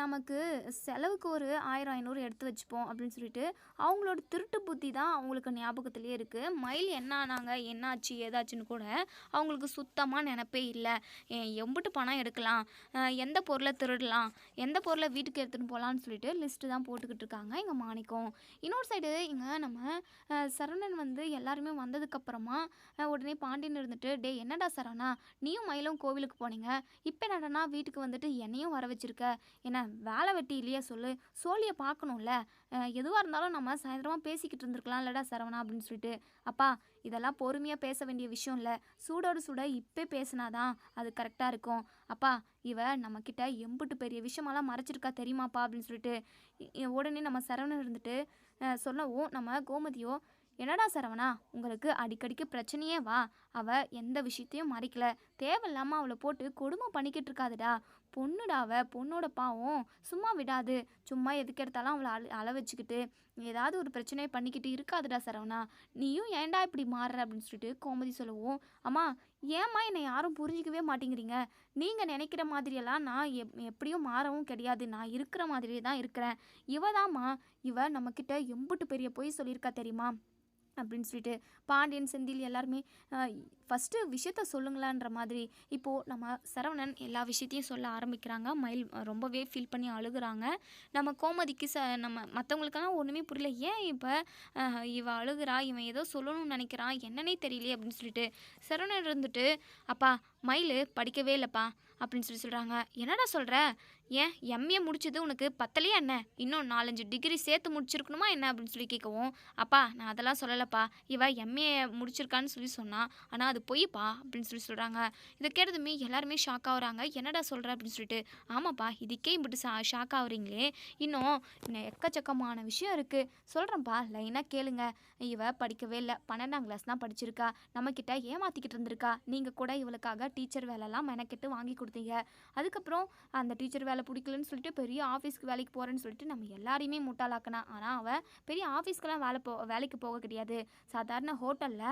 நமக்கு செலவுக்கு ஒரு ஆயிரம் ஐநூறு எடுத்து வச்சுப்போம் அப்படின்னு சொல்லிட்டு அவங்களோட திருட்டு புத்தி தான் அவங்களுக்கு ஞாபகத்துலேயே இருக்குது மயில் என்ன ஆனாங்க என்னாச்சு ஏதாச்சுன்னு கூட அவங்களுக்கு சுத்தமாக நினப்பே இல்லை. எம்பிட்டு எம்புட்டு பணம் எடுக்கலாம் எந்த பொருளை திருடலாம் எந்த பொருளை வீட்டுக்கு எடுத்துகிட்டு போகலான்னு சொல்லிட்டு லிஸ்ட்டு தான் போட்டுக்கிட்டு இருக்காங்க இங்கே மாணிக்கம். இன்னொரு சைடு இங்கே நம்ம சரவணன் வந்து எல்லாருமே வந்ததுக்கப்புறமா உடனே பாண்டியன் இருந்துட்டு டே என்னடா சரவணா? நீயும் மயிலும் கோவிலுக்கு போனீங்க. இப்போ என்னடனா வீட்டுக்கு வந்துட்டு என்னையும் வர வச்சுருக்க? என்ன வேலை வெட்டி இல்லையா சொல்லு. சோழியை பார்க்கணும்ல. எதுவாக இருந்தாலும் நம்ம சாயந்தரமாக பேசிக்கிட்டு இருந்திருக்கலாம் இல்லடா சரவணா அப்படின்னு சொல்லிட்டு. அப்பா இதெல்லாம் பொறுமையாக பேச வேண்டிய விஷயம் இல்லை. சூடோடு சூட இப்போ பேசினாதான் அது கரெக்டாக இருக்கும். அப்பா இவ நம்மக்கிட்ட எம்புட்டு பெரிய விஷயமெல்லாம் மறைச்சிருக்கா தெரியுமாப்பா அப்படின்னு சொல்லிட்டு உடனே நம்ம சரவணன் இருந்துட்டு அஹ், சொல்லவும் நம்ம கோமதியோ என்னடா சரவணா உங்களுக்கு அடிக்கடிக்கு பிரச்சனையே வா. அவள் எந்த விஷயத்தையும் மறைக்கல. தேவையில்லாமல் அவளை போட்டு கொடுமை பண்ணிக்கிட்டு இருக்காதுடா. பொண்ணுடா பொண்ணோட பாவம். சும்மா விடாது. சும்மா எதுக்கு எடுத்தாலும் அவளை அழ அழ வச்சுக்கிட்டு ஏதாவது ஒரு பிரச்சனையை பண்ணிக்கிட்டு இருக்காதுடா சரவணா. நீயும் ஏன்டா இப்படி மாறுற அப்படின்னு சொல்லிட்டு கோமதி சொல்லவும். அம்மா ஏம்மா என்னை யாரும் புரிஞ்சிக்கவே மாட்டேங்கிறீங்க? நீங்கள் நினைக்கிற மாதிரியெல்லாம் நான் எப் எப்படியும் மாறவும் கிடையாது. நான் இருக்கிற மாதிரியே தான் இருக்கிறேன். இவ தாம்மா இவ நம்மக்கிட்ட எம்புட்டு பெரிய பொய் சொல்லியிருக்கா தெரியுமா? அப்படின்னு சொல்லிட்டு பாண்டியன் செந்தில் எல்லாருமே ஃபஸ்ட்டு விஷயத்த சொல்லுங்களான்ற மாதிரி இப்போது நம்ம சரவணன் எல்லா விஷயத்தையும் சொல்ல ஆரம்பிக்கிறாங்க. மயில் ரொம்பவே ஃபீல் பண்ணி அழுகிறாங்க. நம்ம கோமதிக்கு ச நம்ம மற்றவங்களுக்கெல்லாம் ஒன்றுமே புரியல. ஏன் இப்போ இவ அழுகுறா? இவன் ஏதோ சொல்லணும்னு நினைக்கிறான் என்னன்னே தெரியலையே அப்படின்னு சொல்லிட்டு சரவணன் இருந்துட்டு அப்பா மயில் படிக்கவே இல்லைப்பா அப்படின்னு சொல்லி சொல்கிறாங்க என்னடா சொல்கிற ஏன்? எம்ஏ முடிச்சது உனக்கு பத்தலையா என்ன? இன்னும் நாலஞ்சு டிகிரி சேர்த்து முடிச்சிருக்கணுமா என்ன? அப்படின்னு சொல்லி கேட்கவும் அப்பா நான் அதெல்லாம் சொல்லலைப்பா. இவ எம்ஏ முடிச்சிருக்கான்னு சொல்லி சொன்னான் ஆனால் அது பொய்ப்பா அப்படின்னு சொல்லி சொல்கிறாங்க இதை கேட்டதுமே எல்லாருமே ஷாக் ஆகுறாங்க. என்னடா சொல்கிற அப்படின்னு சொல்லிட்டு ஆமாப்பா இதுக்கே இப்படி சா ஷாக் ஆகுறீங்களே. இன்னும் இன்னும் எக்கச்சக்கமான விஷயம் இருக்குது சொல்கிறேன்ப்பா லைனாக கேளுங்க. இவ படிக்கவே இல்லை. பன்னெண்டாம் கிளாஸ் தான் படிச்சிருக்கா. நம்மக்கிட்ட ஏமாற்றிக்கிட்டு இருந்திருக்கா. நீங்கள் கூட இவளுக்காக டீச்சர் வேலைலாம் மெனக்கெட்டு வாங்கி கொடுத்தீங்க. அதுக்கப்புறம் அந்த டீச்சர் வேலை பிடிக்கலன்னு சொல்லிட்டு பெரிய ஆஃபீஸ்க்கு வேலைக்கு போகிறேன்னு சொல்லிட்டு நம்ம எல்லாரையுமே முட்டாளாக்கினா. ஆனால் அவள் பெரிய ஆஃபீஸ்க்கெலாம் வேலை போ வேலைக்கு போக கிடையாது. சாதாரண ஹோட்டலில்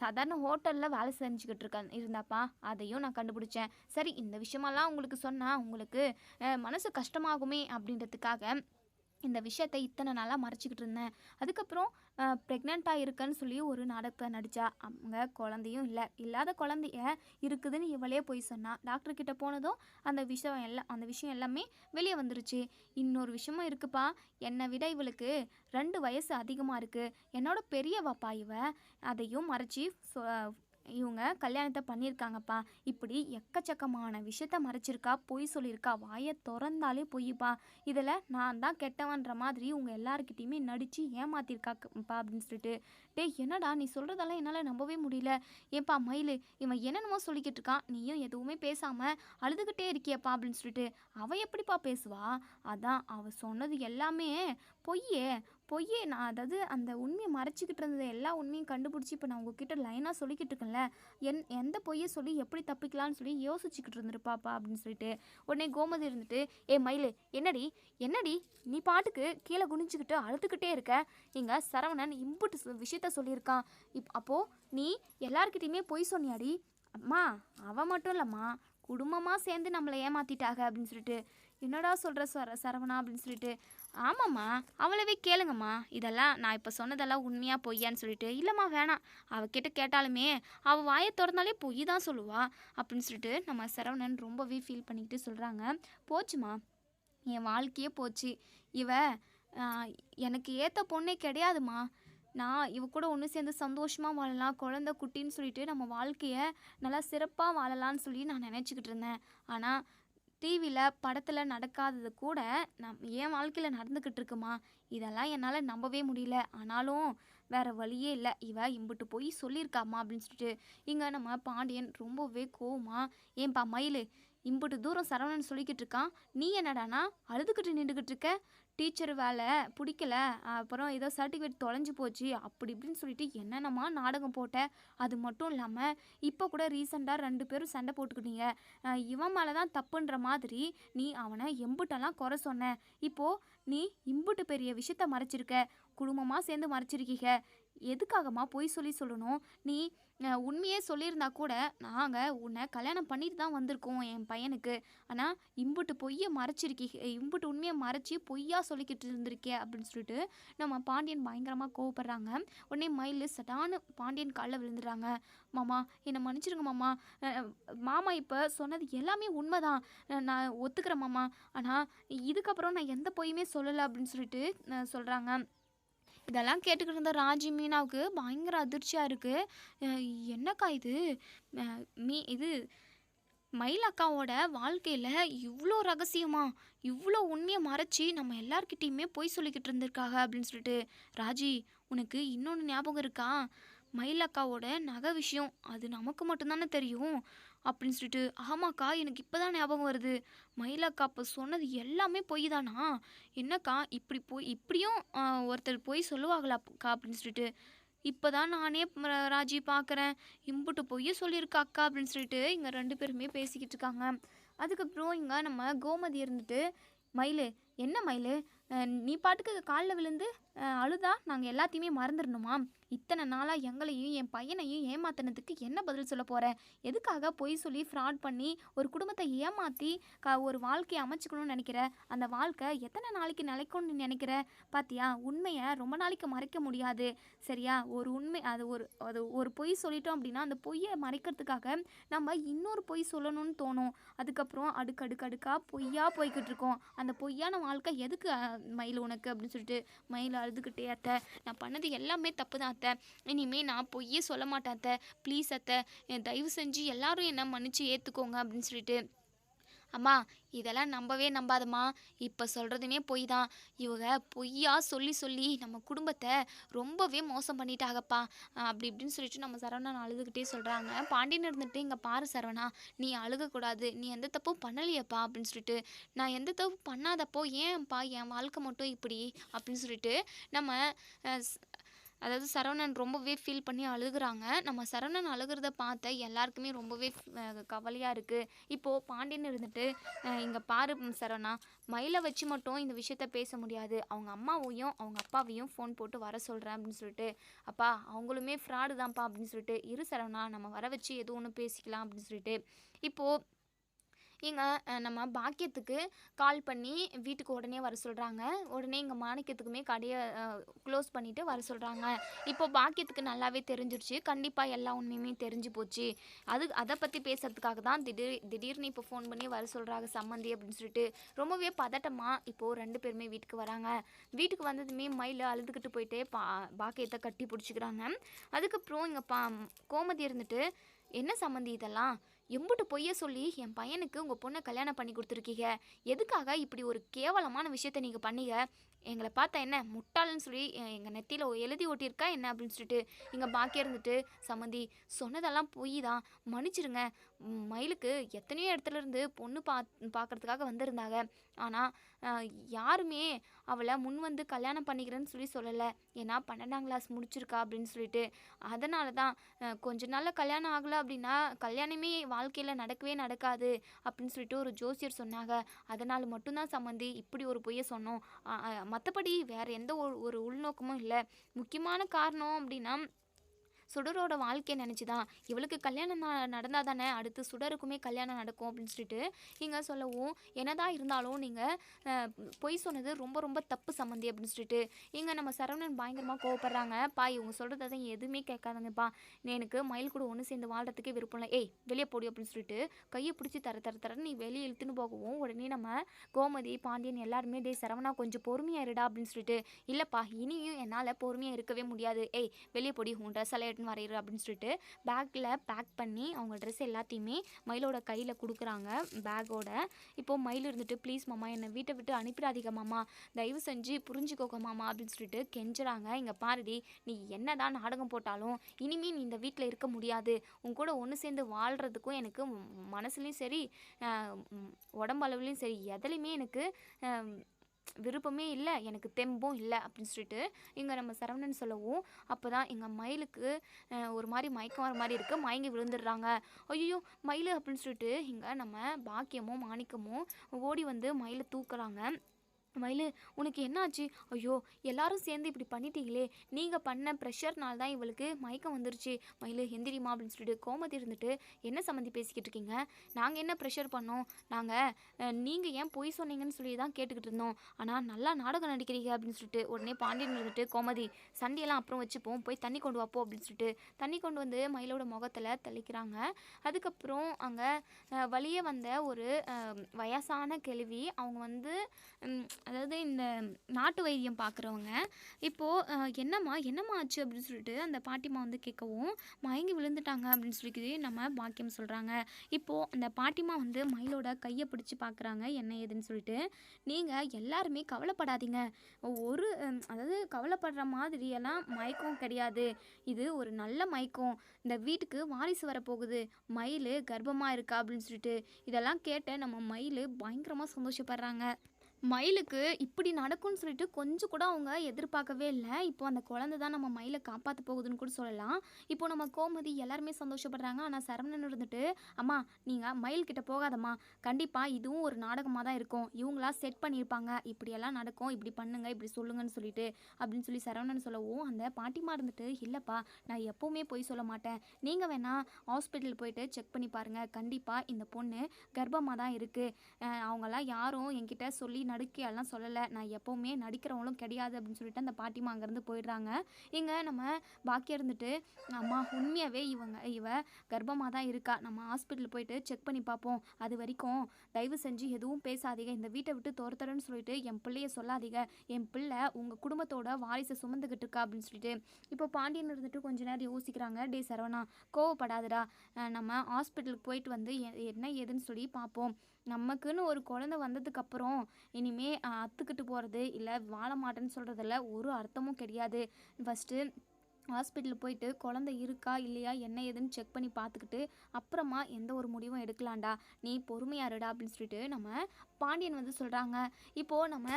சாதாரண ஹோட்டலில் வேலை செஞ்சுக்கிட்டு இருக்க இருந்தாப்பா அதையும் நான் கண்டுபிடிச்சேன். சரி இந்த விஷயமெல்லாம் உங்களுக்கு சொன்னால் உங்களுக்கு மனசு கஷ்டமாகுமே அப்படின்றதுக்காக இந்த விஷயத்தை இத்தனை நாளாக மறைச்சிக்கிட்டு இருந்தேன். அதுக்கப்புறம் ப்ரெக்னெண்ட்டாக இருக்கேன்னு சொல்லி ஒரு நாடகத்தை நடித்தா அவங்க குழந்தையும் இல்லை. இல்லாத குழந்தைய இருக்குதுன்னு இவளே போய் சொன்னால் டாக்டர்கிட்ட போனதும் அந்த விஷயம் எல்லாம் அந்த விஷயம் எல்லாமே வெளியே வந்துருச்சு. இன்னொரு விஷயமும் இருக்குப்பா. என்னை விட இவளுக்கு ரெண்டு வயசு அதிகமாக இருக்குது என்னோட பெரியவாப்பா இவ அதையும் மறைச்சி சொ- இவங்க கல்யாணத்தை பண்ணியிருக்காங்கப்பா. இப்படி எக்கச்சக்கமான விஷயத்த மறைச்சிருக்கா பொய் சொல்லியிருக்கா வாயை திறந்தாலே பொய்ப்பா இதில் நான் தான் கெட்டவன்ற மாதிரி உங்கள் எல்லாருக்கிட்டேயுமே நடித்து ஏமாத்திருக்காப்பா அப்படின்னு சொல்லிட்டு டேய் என்னடா நீ சொல்கிறதெல்லாம் என்னால் நம்பவே முடியல. ஏப்பா மயில் இவன் என்னென்னமோ சொல்லிக்கிட்டு இருக்கான். நீயும் எதுவுமே பேசாமல் அழுதுகிட்டே இருக்கியப்பா அப்படின்னு சொல்லிட்டு அவள் எப்படிப்பா பேசுவா? அதான் அவ சொன்னது எல்லாமே பொய்யே பொய்யே. நான் அதாவது அந்த உண்மையை மறைச்சிக்கிட்டு இருந்தது எல்லா உண்மையும் கண்டுபிடிச்சி இப்போ நான் உங்ககிட்ட லைனாக சொல்லிக்கிட்டு இருக்கேன்ல. என் எந்த பொய்யை சொல்லி எப்படி தப்பிக்கலாம்னு சொல்லி யோசிச்சுக்கிட்டு இருந்திருப்பாப்பா அப்படின்னு சொல்லிட்டு உடனே கோமதி இருந்துட்டு ஏ மயிலு என்னடி என்னடி? நீ பாட்டுக்கு கீழே குனிஞ்சுக்கிட்டு அழுதுகிட்டே இருக்க. இங்கே சரவணன் இம்புட்டு விஷயத்த விஷயத்த சொல்லியிருக்கான். இப் அப்போது நீ எல்லார்கிட்டயுமே பொய் சொன்னியாடி? அம்மா அவன் மட்டும் இல்லைம்மா. குடும்பமாக சேர்ந்து நம்மளை ஏமாற்றிட்டாங்க அப்படின்னு சொல்லிட்டு. என்னடா சொல்கிற சர சரவணா அப்படின்னு சொல்லிட்டு. ஆமாம்மா அவளவே கேளுங்கம்மா. இதெல்லாம் நான் இப்போ சொன்னதெல்லாம் உண்மையாக பொய்யான்னு சொல்லிட்டு. இல்லைம்மா வேணாம். அவகிட்ட கேட்டாலுமே அவள் வாயை திறந்தாலே பொய் தான் சொல்லுவா அப்படின்னு சொல்லிட்டு நம்ம சரவணன் ரொம்பவே ஃபீல் பண்ணிக்கிட்டு சொல்கிறாங்க போச்சுமா என் வாழ்க்கையே போச்சு. இவ எனக்கு ஏற்ற பொண்ணே கிடையாதுமா நான் இவ கூட ஒன்று சேர்ந்து சந்தோஷமாக வாழலாம் குழந்த குட்டின்னு சொல்லிட்டு நம்ம வாழ்க்கையை நல்லா சிறப்பாக வாழலாம்னு சொல்லி நான் நினச்சிக்கிட்டு இருந்தேன். ஆனால் டிவியில் படத்தில் நடக்காதது கூட நம் என் வாழ்க்கையில் நடந்துக்கிட்டு இருக்குமா? இதெல்லாம் என்னால் நம்பவே முடியல. ஆனாலும் வேற வழியே இல்லை. இவ இம்புட்டு போய் சொல்லியிருக்காமா அப்படின்னு சொல்லிட்டு இங்கே நம்ம பாண்டியன் ரொம்பவே கோவமா ஏன்பா மயிலு இம்புட்டு தூரம் சரவணன் சொல்லிக்கிட்டு இருக்கான். நீ என்னடானா அழுதுகிட்டு நின்றுக்கிட்டு இருக்க? டீச்சர் வேலை பிடிக்கல அப்புறம் ஏதோ சர்டிஃபிகேட் தொலைஞ்சு போச்சு அப்படி இப்படின்னு சொல்லிட்டு என்னென்னமா நாடகம் போட்ட? அது மட்டும் இல்லாமல் இப்போ கூட ரீசெண்டாக ரெண்டு பேரும் சண்டை போட்டுக்கிட்டீங்க. இவன் மேலே தான் தப்புன்ற மாதிரி நீ அவனை எம்புட்டெல்லாம் குறை சொன்ன. இப்போது நீ இம்புட்டு பெரிய விஷயத்த மறைச்சிருக்க. குடும்பமாக சேர்ந்து மறைச்சிருக்கீங்க. எதுக்காகம்மா பொய் சொல்லி சொல்லணும்? நீ உண்மையே சொல்லியிருந்தா கூட நாங்கள் உன்னை கல்யாணம் பண்ணிட்டு தான் வந்திருக்கோம் என் பையனுக்கு. ஆனால் இம்புட்டு பொய்யை மறைச்சிருக்கி இம்புட்டு உண்மையை மறைச்சி பொய்யா சொல்லிக்கிட்டு இருந்திருக்கே அப்படின்னு சொல்லிட்டு நம்ம பாண்டியன் பயங்கரமாக கோவப்படுறாங்க. உடனே மயில் சடான்னு பாண்டியன் காலில் விழுந்துடுறாங்க. மாமா என்னை மன்னிச்சிருங்க மாமா. மாமா இப்போ சொன்னது எல்லாமே உண்மைதான். நான் ஒத்துக்கிறேன் மாமா. ஆனால் இதுக்கப்புறம் நான் எந்த பொய்யுமே சொல்லலை அப்படின்னு சொல்லிட்டு சொல்கிறாங்க இதெல்லாம் கேட்டுக்கிட்டு இருந்த ராஜி மீனாவுக்கு பயங்கர அதிர்ச்சியாக இருக்குது என்னக்கா இது? மீ இது மயில் அக்காவோட வாழ்க்கையில் இவ்வளோ ரகசியமா இவ்வளோ உண்மையை மறைச்சி நம்ம எல்லார்கிட்டேயுமே பொய் சொல்லிக்கிட்டு இருந்திருக்காங்க அப்படின்னு சொல்லிட்டு ராஜி உனக்கு இன்னொன்று ஞாபகம் இருக்கா? மயில் அக்காவோட நகை விஷயம் அது நமக்கு மட்டும்தானே தெரியும். அப்படின்னு சொல்லிட்டு ஆமாக்கா எனக்கு இப்போதான் ஞாபகம் வருது. மயிலாக்கா அப்போ சொன்னது எல்லாமே பொய் தானா என்னக்கா இப்படி போய் இப்படியும் ஒருத்தர் போய் சொல்லுவாங்களாக்கா அப்படின்னு சொல்லிட்டு இப்போ தான் நானே ராஜி பார்க்குறேன் இம்புட்டு பொய்ய சொல்லியிருக்கா அக்கா அப்படின்னு சொல்லிட்டு இங்கே ரெண்டு பேருமே பேசிக்கிட்டு இருக்காங்க. அதுக்கப்புறம் இங்கே நம்ம கோமதி இருந்துட்டு மயிலு என்ன மயிலு? நீ பாட்டுக்கு காலில் விழுந்து அழுதா? நாங்கள் எல்லாத்தையுமே மறந்துடணுமா? இத்தனை நாளாக எங்களையும் என் பையனையும் ஏமாத்தினதுக்கு என்ன பதில் சொல்ல போகிறேன் எதுக்காக பொய் சொல்லி ஃப்ராட் பண்ணி ஒரு குடும்பத்தை ஏமாற்றி க ஒரு வாழ்க்கையை அமைச்சுக்கணும்னு நினைக்கிற? அந்த வாழ்க்கை எத்தனை நாளைக்கு நிலைக்கும்னு நினைக்கிற? பாத்தியா உண்மையை ரொம்ப நாளைக்கு மறைக்க முடியாது. சரியா ஒரு உண்மை அது ஒரு அது ஒரு பொய் சொல்லிட்டோம் அப்படின்னா அந்த பொய்யை மறைக்கிறதுக்காக நம்ம இன்னொரு பொய் சொல்லணும்னு தோணும். அதுக்கப்புறம் அடுக்கு அடுக்கு அடுக்கா பொய்யா போய்கிட்டு இருக்கோம். அந்த பொய்யான வாழ்க்கை எதுக்கு மயில் உனக்கு? அப்படின்னு சொல்லிட்டு மயில் அழுதுகிட்டே அத்தை. நான் பண்ணது எல்லாமே தப்பு தான் அத்தை. இனிமேல் நான் பொய்யே சொல்ல மாட்டேன் அத்தை. ப்ளீஸ் அத்தை. தயவு செஞ்சு எல்லாரும் என்ன மன்னிச்சு ஏற்றுக்கோங்க அப்படின்னு சொல்லிட்டு அம்மா இதெல்லாம் நம்பவே நம்பாதம்மா. இப்போ சொல்கிறதுமே பொய் தான் இவங்க பொய்யா சொல்லி சொல்லி நம்ம குடும்பத்தை ரொம்பவே மோசம் பண்ணிட்டாங்கப்பா அப்படி இப்படின்னு சொல்லிட்டு நம்ம சரவணன் அழுதுகிட்டே சொல்கிறாங்க பாண்டியன் இருந்துட்டு இங்கே பாரு சரவணா நீ அழுகக்கூடாது. நீ எந்த தப்பும் பண்ணலையப்பா அப்படின்னு சொல்லிட்டு நான் எந்த தப்பு பண்ணாதப்போ ஏன்ப்பா என் வாழ்க்கை மட்டும் இப்படி? அப்படின்னு சொல்லிட்டு நம்ம அதாவது சரவணன் ரொம்பவே ஃபீல் பண்ணி அழுகுறாங்க. நம்ம சரவணன் அழுகிறத பார்த்த எல்லாருக்குமே ரொம்பவே கவலையாக இருக்குது இப்போது பாண்டியன் இருந்துட்டு இங்கே பாரு சரவணா மயிலை வச்சு மட்டும் இந்த விஷயத்த பேச முடியாது. அவங்க அம்மாவையும் அவங்க அப்பாவையும் ஃபோன் போட்டு வர சொல்கிறேன் அப்படின்னு சொல்லிட்டு அப்பா அவங்களுமே ஃப்ராடு தான்ப்பா அப்படின்னு சொல்லிட்டு இரு சரவணா நம்ம வர வச்சு எதுவும் ஒன்று பேசிக்கலாம் அப்படின்னு சொல்லிட்டு. இப்போது இங்கே நம்ம பாக்கியத்துக்கு கால் பண்ணி வீட்டுக்கு உடனே வர சொல்கிறாங்க உடனே இங்கே மாணிக்கத்துக்குமே கடையை க்ளோஸ் பண்ணிவிட்டு வர சொல்கிறாங்க இப்போ பாக்கியத்துக்கு நல்லாவே தெரிஞ்சிருச்சு. கண்டிப்பாக எல்லா உண்மையுமே தெரிஞ்சு போச்சு. அது அதை பற்றி பேசுறதுக்காக தான் திடீர் திடீர்னு இப்போ ஃபோன் பண்ணி வர சொல்கிறாங்க சம்மந்தி அப்படின்னு சொல்லிட்டு. ரொம்பவே பதட்டமாக இப்போது ரெண்டு பேருமே வீட்டுக்கு வராங்க. வீட்டுக்கு வந்ததுமே மயில் அழுதுகிட்டு போயிட்டே பா பாக்கியத்தை கட்டி பிடிச்சிக்கிறாங்க. அதுக்கப்புறம் இங்கே பா கோமதி இருந்துட்டு என்ன சம்மந்தி இதெல்லாம்? எம்புட்டு பொய்ய சொல்லி என் பையனுக்கு உங்கள் பொண்ணை கல்யாணம் பண்ணி கொடுத்துருக்கீங்க. எதுக்காக இப்படி ஒரு கேவலமான விஷயத்த நீங்கள் பண்ணீங்க? எங்களை பார்த்தா என்ன முட்டாளன்னு சொல்லி எங்கள் நெத்தியில் எழுதி ஓட்டியிருக்கா என்ன அப்படின்னு சொல்லிட்டு இங்கே பாக்கியம் இருந்துட்டு. சம்மந்தி சொன்னதெல்லாம் பொய் தான் மன்னிச்சிருங்க மயிலுக்கு எத்தனையோ இடத்துல இருந்து பொண்ணு பா பார்க்கறதுக்காக வந்திருந்தாங்க. ஆனால் யாருமே அவளை முன் வந்து கல்யாணம் பண்ணிக்கிறேன்னு சொல்லி சொல்லலை. ஏன்னா பன்னெண்டாம் கிளாஸ் முடிச்சிருக்கா அப்படின்னு சொல்லிட்டு. அதனால தான் கொஞ்ச நாளில் கல்யாணம் ஆகலை அப்படின்னா கல்யாணமே வாழ்க்கையில் நடக்கவே நடக்காது அப்படின்னு சொல்லிட்டு ஒரு ஜோசியர் சொன்னாங்க. அதனால் மட்டும்தான் சம்மந்தி இப்படி ஒரு பொய்யை சொன்னோம். மற்றபடி வேறு எந்த ஒரு ஒரு உள்நோக்கமும் இல்லை. முக்கியமான காரணம் அப்படின்னா சுடரோட வாழ்க்கையை நினச்சி தான் இவளுக்கு கல்யாணம் நடந்தால் தானே அடுத்து சுடருக்குமே கல்யாணம் நடக்கும் அப்படின்னு சொல்லிட்டு இங்கே சொல்லவும் என்னதான் இருந்தாலும் நீங்கள் பொய் சொன்னது ரொம்ப ரொம்ப தப்பு சம்மந்தி அப்படின்னு சொல்லிட்டு இங்கே நம்ம சரவணன் பயங்கரமாக கோவப்படுறாங்க. பா இவங்க சொல்கிறத தான் எதுவுமே கேட்காதங்கப்பா. எனக்கு மயில் கூட ஒன்று சேர்ந்து வாழ்கிறதுக்கே விருப்பம் இல்லை. ஏய் வெளியே போடி அப்படின்னு சொல்லிட்டு கையை பிடிச்சி தர தர தர நீ வெளியே இழுத்துன்னு போகவும் உடனே நம்ம கோமதி பாண்டியன் எல்லாருமே டேய் சரவணா கொஞ்சம் பொறுமையாக இருடா அப்படின்னு சொல்லிட்டு இல்லைப்பா இனியும் என்னால் பொறுமையாக இருக்கவே முடியாது. ஏய் வெளியே போடி உன் ட்ரெஸ் எல்லாம் எடுத்துன்னு வரையிரு அப்படின்னு சொல்லிட்டு பேக்கில் பேக் பண்ணி அவங்க ட்ரெஸ் எல்லாத்தையுமே மயிலோட கையில் கொடுக்குறாங்க பேக்கோட இப்போது மயில் இருந்துட்டு ப்ளீஸ் மாமா என்னை வீட்டை விட்டு அனுப்பிடாதீங்க மாமா. தயவு செஞ்சு புரிஞ்சுக்கோங்க மாமா அப்படின்னு சொல்லிட்டு கெஞ்சுறாங்க. இங்கே பாருடி நீ என்னதான் நாடகம் போட்டாலும் இனிமே நீ இந்த வீட்டில் இருக்க முடியாது. உன் கூட ஒன்று சேர்ந்து வாழ்கிறதுக்கும் எனக்கு மனசுலேயும் மனசுலையும் சரி உடம்பளவுலேயும் சரி எதுலேயுமே எனக்கு விருப்பமே இல்லை எனக்கு தெம்பும் இல்லை அப்படின்னு சொல்லிட்டு இங்கே நம்ம சரவணன் சொல்லவும் அப்போ தான் எங்கள் மயிலுக்கு ஒரு மாதிரி மயக்கம் வர மாதிரி இருக்குது மயங்கி விழுந்துடுறாங்க. ஐயோ மயில் அப்படின்னு சொல்லிட்டு இங்கே நம்ம பாக்கியமும் மாணிக்கமும் ஓடி வந்து மயிலை தூக்குறாங்க. மயில் உனக்கு என்னாச்சு? ஐயோ எல்லாரும் சேர்ந்து இப்படி பண்ணிட்டீங்களே. நீங்கள் பண்ண ப்ரெஷர்னால தான் இவளுக்கு மயக்கம் வந்துருச்சு. மயில் எந்திரிமா அப்படின்னு சொல்லிட்டு கோமதி இருந்துட்டு என்ன சம்மந்தி பேசிக்கிட்டு இருக்கீங்க? நாங்கள் என்ன ப்ரெஷர் பண்ணோம்? நாங்கள் நீங்கள் ஏன் பொய் சொன்னீங்கன்னு சொல்லி தான் கேட்டுக்கிட்டு இருந்தோம். ஆனால் நல்லா நாடகம் நடிக்கிறீங்க அப்படின்னு சொல்லிட்டு உடனே பாண்டியன் இருந்துட்டு கோமதி சண்டையெல்லாம் அப்புறம் வச்சுப்போம். போய் தண்ணி கொண்டு வாப்போ அப்படின்னு சொல்லிட்டு தண்ணி கொண்டு வந்து மயிலோட முகத்தில் தெளிக்கிறாங்க. அதுக்கப்புறம் அங்கே வழியே வந்த ஒரு வயசான கேள்வி அவங்க வந்து அதாவது இந்த நாட்டு வைத்தியம் பார்க்குறவங்க இப்போது என்னம்மா என்னம்மா ஆச்சு அப்படின்னு சொல்லிட்டு அந்த பாட்டிமா வந்து கேட்கவும் மயங்கி விழுந்துட்டாங்க அப்படின்னு சொல்லிக்கிது நம்ம பாக்கியம் சொல்கிறாங்க இப்போது அந்த பாட்டிமா வந்து மயிலோட கையை பிடிச்சி பார்க்குறாங்க என்ன ஏதுன்னு சொல்லிட்டு. நீங்கள் எல்லாருமே கவலைப்படாதீங்க. ஒரு அதாவது கவலைப்படுற மாதிரியெல்லாம் மயக்கம் கிடையாது. இது ஒரு நல்ல மயக்கம். இந்த வீட்டுக்கு வாரிசு வரப்போகுது. மயில் கர்ப்பமாக இருக்கா அப்படின்னு சொல்லிட்டு இதெல்லாம் கேட்ட நம்ம மயில் பயங்கரமாக சந்தோஷப்படுறாங்க. மயிலுக்கு இப்படி நடக்கும்னு சொல்லிட்டு கொஞ்சம் கூட அவங்க எதிர்பார்க்கவே இல்லை. இப்போ அந்த குழந்தை தான் நம்ம மயிலை காப்பாற்ற போகுதுன்னு கூட சொல்லலாம். இப்போ நம்ம கோமதி எல்லாருமே சந்தோஷப்படுறாங்க. ஆனால் சரவணன் இருந்துட்டு அம்மா நீங்கள் மயில் கிட்ட போகாதம்மா. கண்டிப்பாக இதுவும் ஒரு நாடகமாக தான் இருக்கும். இவங்களா செட் பண்ணியிருப்பாங்க. இப்படியெல்லாம் நடக்கும். இப்படி பண்ணுங்க. இப்படி சொல்லுங்கன்னு சொல்லிட்டு அப்படின்னு சொல்லி சரவணன் சொல்லவும் அந்த பாட்டிமா இருந்துட்டு இல்லைப்பா நான் எப்போவுமே போய் சொல்ல மாட்டேன். நீங்கள் வேணால் ஹாஸ்பிட்டல் போயிட்டு செக் பண்ணி பாருங்கள் கண்டிப்பாக இந்த பொண்ணு கர்ப்பமாக தான் இருக்குது அவங்களாம் யாரும் என்கிட்ட சொல்லி நடிக்கையெல்லாம் சொல்லலை. நான் எப்போவுமே நடிக்கிறவங்களும் கிடையாது அப்படின்னு சொல்லிட்டு அந்த பாட்டிமா அங்கேருந்து போயிடுறாங்க. இங்கே நம்ம பாக்கியம் இருந்துட்டு அம்மா உண்மையாகவே இவங்க இவ கர்ப்பமாக தான் இருக்கா. நம்ம ஹாஸ்பிட்டல் போயிட்டு செக் பண்ணி பார்ப்போம் அது வரைக்கும் தயவு செஞ்சு எதுவும் பேசாதீங்க. இந்த வீட்டை விட்டு துரத்துறேன்னு சொல்லிட்டு என் பிள்ளைய சொல்லாதீங்க. என் பிள்ளை உங்கள் குடும்பத்தோட வாரிசை சுமந்துக்கிட்டு இருக்கா அப்படின்னு சொல்லிட்டு. இப்போ பாண்டியன் இருந்துட்டு கொஞ்ச நேரம் யோசிக்கிறாங்க. டே சரவணா கோவப்படாதடா. நம்ம ஹாஸ்பிட்டலுக்கு போயிட்டு வந்து என்ன ஏதுன்னு சொல்லி பார்ப்போம் நமக்குன்னு ஒரு குழந்தை வந்ததுக்கப்புறம் இனிமே அத்துக்கிட்டு போகிறது இல்லை வாழ மாட்டேன்னு சொல்கிறதுல ஒரு அர்த்தமும் கிடையாது. ஃபஸ்ட்டு ஹாஸ்பிட்டல் போயிட்டு குழந்தை இருக்கா இல்லையா என்ன ஏதுன்னு செக் பண்ணி பார்த்துக்கிட்டு அப்புறமா எந்த ஒரு முடிவும் எடுக்கலாம்டா நீ பொறுமையாக இருடா அப்படின்னு சொல்லிட்டு நம்ம பாண்டியன் வந்து சொல்கிறாங்க இப்போது நம்ம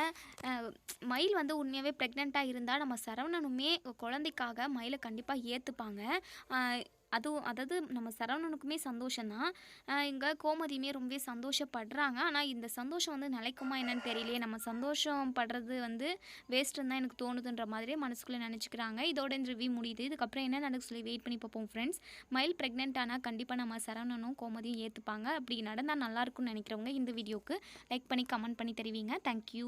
மயில் வந்து உண்மையாகவே ப்ரெக்னெண்ட்டாக இருந்தால் நம்ம சரவணனுமே குழந்தைக்காக மயிலை கண்டிப்பாக ஏற்றுப்பாங்க அதுவும் அதாவது நம்ம சரவணனுக்குமே சந்தோஷம்தான். இங்கே கோமதியுமே ரொம்பவே சந்தோஷப்படுறாங்க. ஆனால் இந்த சந்தோஷம் வந்து நிலைக்குமா என்னன்னு தெரியலையே. நம்ம சந்தோஷம் படுறது வந்து வேஸ்ட்டுன்னு தான் எனக்கு தோணுதுன்ற மாதிரியே மனசுக்குள்ளே நினச்சிக்கிறாங்க. இதோட இந்த ரிவ்யூ முடியுது. இதுக்கப்புறம் என்ன நடக்கு சொல்லி வெயிட் பண்ணி பார்ப்போம் ஃப்ரெண்ட்ஸ் மயில் ப்ரெக்னென்ட் ஆனால் கண்டிப்பாக நம்ம சரவணனும் கோமதியும் ஏற்றுப்பாங்க அப்படி நடந்தால் நல்லா இருக்கும்னு நினைக்கிறவங்க இந்த வீடியோக்கு லைக் பண்ணி கமெண்ட் பண்ணி தெரிவிங்க. தேங்க்யூ